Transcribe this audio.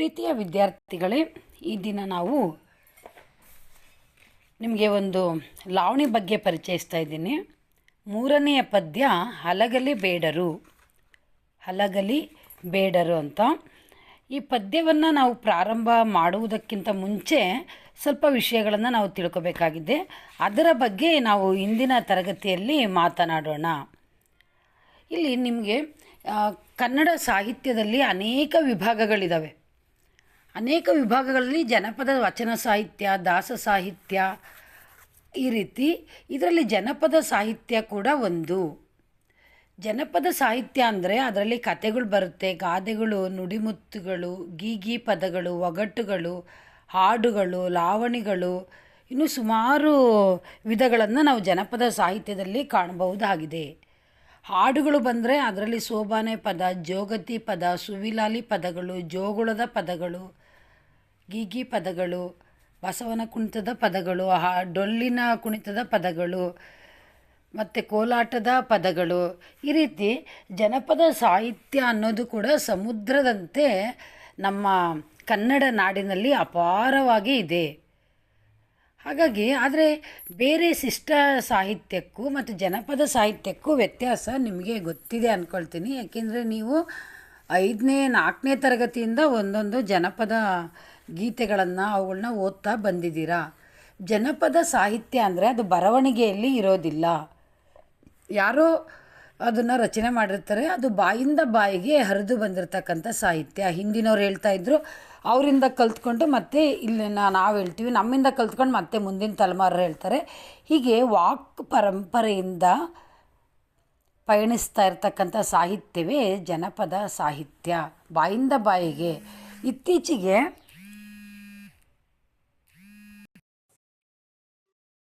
ಪ್ರೀತಿಯ ವಿದ್ಯಾರ್ಥಿಗಳೇ, ಈ ದಿನ ನಾವು ನಿಮಗೆ ಒಂದು ಲಾವಣಿ ಬಗ್ಗೆ ಪರಿಚಯಿಸ್ತಾ ಇದ್ದೀನಿ. ಮೂರನೆಯ ಪದ್ಯ, ಹಲಗಲಿ ಬೇಡರು. ಹಲಗಲಿ ಬೇಡರು ಅಂತ. ಈ ಪದ್ಯವನ್ನು ನಾವು ಪ್ರಾರಂಭ ಮಾಡುವುದಕ್ಕಿಂತ ಮುಂಚೆ ಸ್ವಲ್ಪ ವಿಷಯಗಳನ್ನು ನಾವು ತಿಳ್ಕೋಬೇಕಾಗಿದೆ. ಅದರ ಬಗ್ಗೆ ನಾವು ಇಂದಿನ ತರಗತಿಯಲ್ಲಿ ಮಾತನಾಡೋಣ. ಇಲ್ಲಿ ನಿಮಗೆ ಕನ್ನಡ ಸಾಹಿತ್ಯದಲ್ಲಿ ಅನೇಕ ವಿಭಾಗಗಳಿದ್ದಾವೆ ಅನೇಕ ವಿಭಾಗಗಳಲ್ಲಿ ಜನಪದ ವಚನ ಸಾಹಿತ್ಯ, ದಾಸ ಸಾಹಿತ್ಯ ಈ ರೀತಿ ಇದರಲ್ಲಿ ಜನಪದ ಸಾಹಿತ್ಯ ಕೂಡ ಒಂದು. ಜನಪದ ಸಾಹಿತ್ಯ ಅಂದರೆ ಅದರಲ್ಲಿ ಕತೆಗಳು ಬರುತ್ತೆ, ಗಾದೆಗಳು, ನುಡಿಮುತ್ತುಗಳು, ಗೀಗಿ ಪದಗಳು, ಒಗಟುಗಳು, ಹಾಡುಗಳು, ಲಾವಣಿಗಳು, ಇನ್ನು ಸುಮಾರು ವಿಧಗಳನ್ನು ನಾವು ಜನಪದ ಸಾಹಿತ್ಯದಲ್ಲಿ ಕಾಣಬಹುದಾಗಿದೆ. ಹಾಡುಗಳು ಬಂದರೆ ಅದರಲ್ಲಿ ಸೋಬಾನೆ ಪದ, ಜೋಗತಿ ಪದ, ಸುವಿಲಾಲಿ ಪದಗಳು, ಜೋಗುಳದ ಪದಗಳು ಗೀಗಿ ಪದಗಳು, ಬಸವನ ಕುಣಿತದ ಪದಗಳು ಹಾ ಡೊಳ್ಳಿನ ಕುಣಿತದ ಪದಗಳು, ಮತ್ತು ಕೋಲಾಟದ ಪದಗಳು. ಈ ರೀತಿ ಜನಪದ ಸಾಹಿತ್ಯ ಅನ್ನೋದು ಕೂಡ ಸಮುದ್ರದಂತೆ ನಮ್ಮ ಕನ್ನಡ ನಾಡಿನಲ್ಲಿ ಅಪಾರವಾಗಿ ಇದೆ. ಹಾಗಾಗಿ ಆದರೆ ಬೇರೆ ಶಿಷ್ಟ ಸಾಹಿತ್ಯಕ್ಕೂ ಮತ್ತು ಜನಪದ ಸಾಹಿತ್ಯಕ್ಕೂ ವ್ಯತ್ಯಾಸ ನಿಮಗೆ ಗೊತ್ತಿದೆ ಅಂದ್ಕೊಳ್ತೀನಿ ಯಾಕೆಂದರೆ ನೀವು ಐದನೇ, ನಾಲ್ಕನೇ ತರಗತಿಯಿಂದ ಒಂದೊಂದು ಜನಪದ ಗೀತೆಗಳನ್ನು ಅವುಗಳನ್ನ ಓದ್ತಾ ಬಂದಿದ್ದೀರಾ? ಜನಪದ ಸಾಹಿತ್ಯ ಅಂದರೆ ಅದು ಬರವಣಿಗೆಯಲ್ಲಿ ಇರೋದಿಲ್ಲ. ಯಾರೋ ಅದನ್ನು ರಚನೆ ಮಾಡಿರ್ತಾರೆ, ಅದು ಬಾಯಿಂದ ಬಾಯಿಗೆ ಹರಿದು ಬಂದಿರತಕ್ಕಂಥ ಸಾಹಿತ್ಯ. ಹಿಂದಿನವ್ರು ಹೇಳ್ತಾ ಇದ್ರು, ಅವರಿಂದ ಕಲ್ತ್ಕೊಂಡು ಮತ್ತೆ ಇಲ್ಲಿ ನಾವು ಹೇಳ್ತೀವಿ, ನಮ್ಮಿಂದ ಕಲ್ತ್ಕೊಂಡು ಮತ್ತೆ ಮುಂದಿನ ತಲೆಮಾರು ಹೇಳ್ತಾರೆ. ಹೀಗೆ ವಾಕ್ ಪರಂಪರೆಯಿಂದ ಪಯಣಿಸ್ತಾ ಇರ್ತಕ್ಕಂಥ ಸಾಹಿತ್ಯವೇ ಜನಪದ ಸಾಹಿತ್ಯ. ಬಾಯಿಂದ ಬಾಯಿಗೆ. ಇತ್ತೀಚೆಗೆ